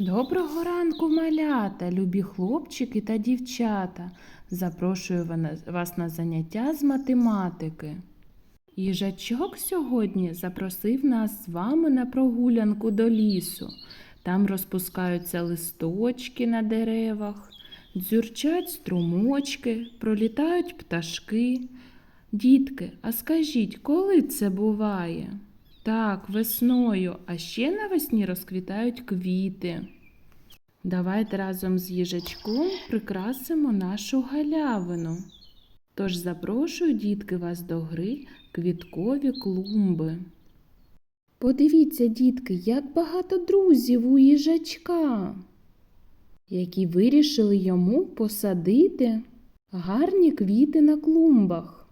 Доброго ранку, малята, любі хлопчики та дівчата. Запрошую вас на заняття з математики. Їжачок сьогодні запросив нас з вами на прогулянку до лісу. Там розпускаються листочки на деревах, дзюрчать струмочки, пролітають пташки. Дітки, а скажіть, коли це буває? Так, весною, а ще навесні розквітають квіти. Давайте разом з їжачком прикрасимо нашу галявину. Тож запрошую, дітки, вас до гри квіткові клумби. Подивіться, дітки, як багато друзів у їжачка, які вирішили йому посадити гарні квіти на клумбах.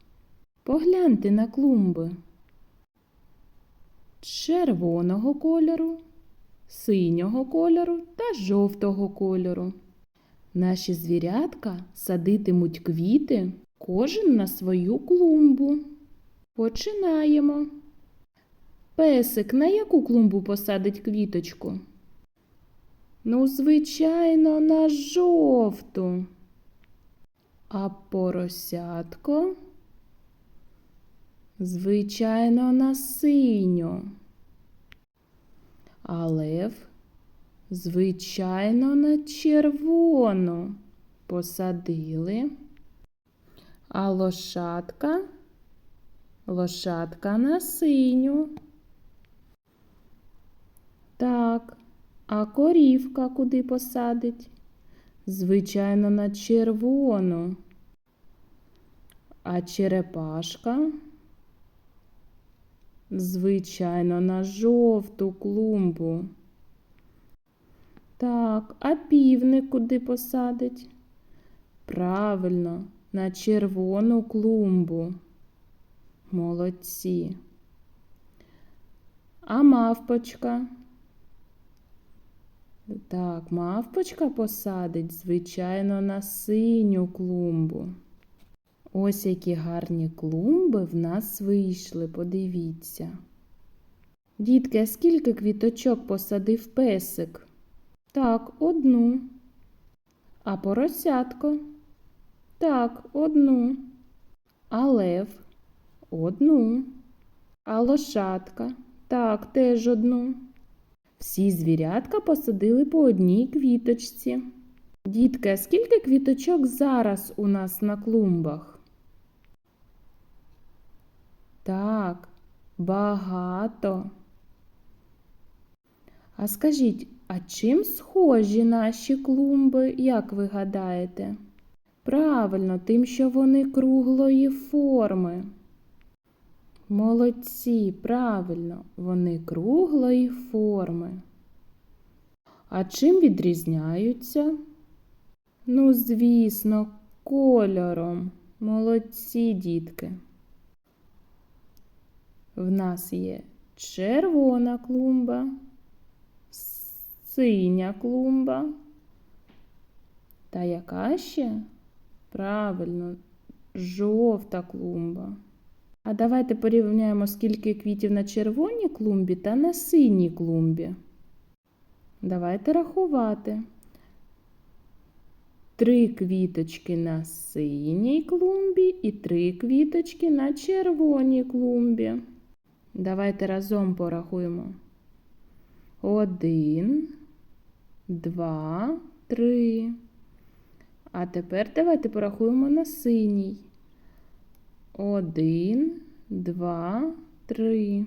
Погляньте на клумби червоного кольору, синього кольору та жовтого кольору. Наші звірятка садитимуть квіти кожен на свою клумбу. Починаємо. Песик на яку клумбу посадить квіточку? Ну, звичайно, на жовту. А поросятко? Звичайно, на синю. А лев, звичайно, на червону посадили. А лошадка, лошадка на синю. Так, а корівка куди посадить? Звичайно, на червону. А черепашка? Звичайно, на жовту клумбу. Так, а півник куди посадить? Правильно, на червону клумбу. Молодці. А мавпочка? Так, мавпочка посадить, звичайно, на синю клумбу. Ось які гарні клумби в нас вийшли, подивіться. Дітки, а скільки квіточок посадив песик? Так, одну. А поросятко? Так, одну. А лев? Одну. А лошадка? Так, теж одну. Всі звірятка посадили по одній квіточці. Дітки, а скільки квіточок зараз у нас на клумбах? Так, багато. А скажіть, а чим схожі наші клумби, як ви гадаєте? Правильно, тим, що вони круглої форми. Молодці, правильно, вони круглої форми. А чим відрізняються? Ну, звісно, кольором. Молодці, дітки. В нас є червона клумба, синя клумба. Та яка ще? Правильно, жовта клумба. А давайте порівняємо, скільки квітів на червоній клумбі та на синій клумбі. Давайте рахувати. Три квіточки на синій клумбі і три квіточки на червоній клумбі. Давайте разом порахуємо. Один, два, три. А тепер давайте порахуємо на синій. Один, два, три.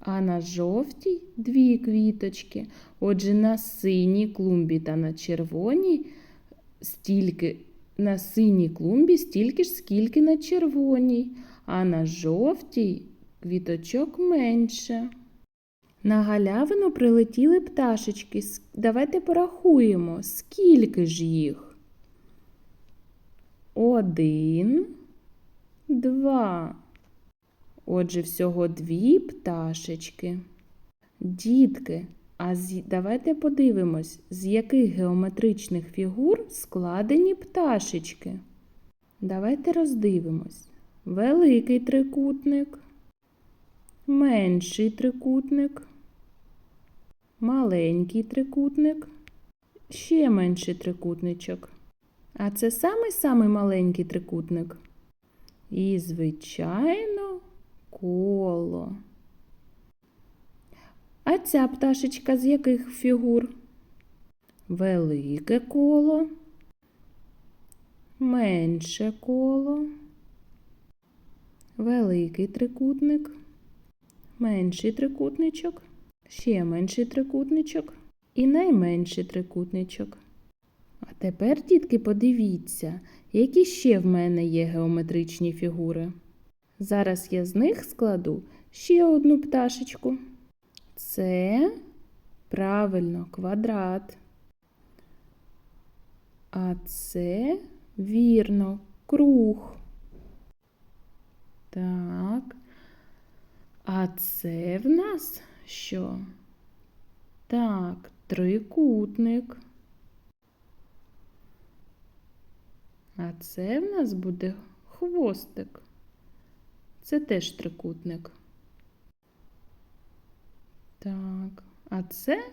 А на жовтій дві квіточки. Отже, на синій клумбі та на червоній стільки на синій клумбі стільки ж, скільки на червоній, а на жовтій квіточок менше. На галявину прилетіли пташечки. Давайте порахуємо, скільки ж їх. Один, два. Отже, всього дві пташечки. Дітки, а з... давайте подивимось, з яких геометричних фігур складені пташечки. Давайте роздивимось. Великий трикутник, менший трикутник, маленький трикутник, ще менший трикутничок. А це самий-самий маленький трикутник. І, звичайно, коло. А ця пташечка з яких фігур? Велике коло, менше коло, великий трикутник, менший трикутничок, ще менший трикутничок і найменший трикутничок. А тепер, дітки, подивіться, які ще в мене є геометричні фігури. Зараз я з них складу ще одну пташечку. Це правильно квадрат. А це вірно круг. Так. А це в нас що? Так, трикутник. А це в нас буде хвостик. Це теж трикутник. Так, а це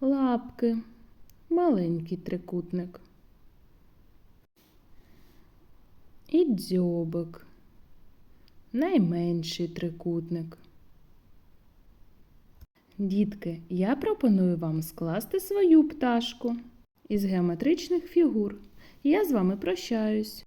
лапки, маленький трикутник. І дзьобик, найменший трикутник. Дітки, я пропоную вам скласти свою пташку із геометричних фігур. Я з вами прощаюсь.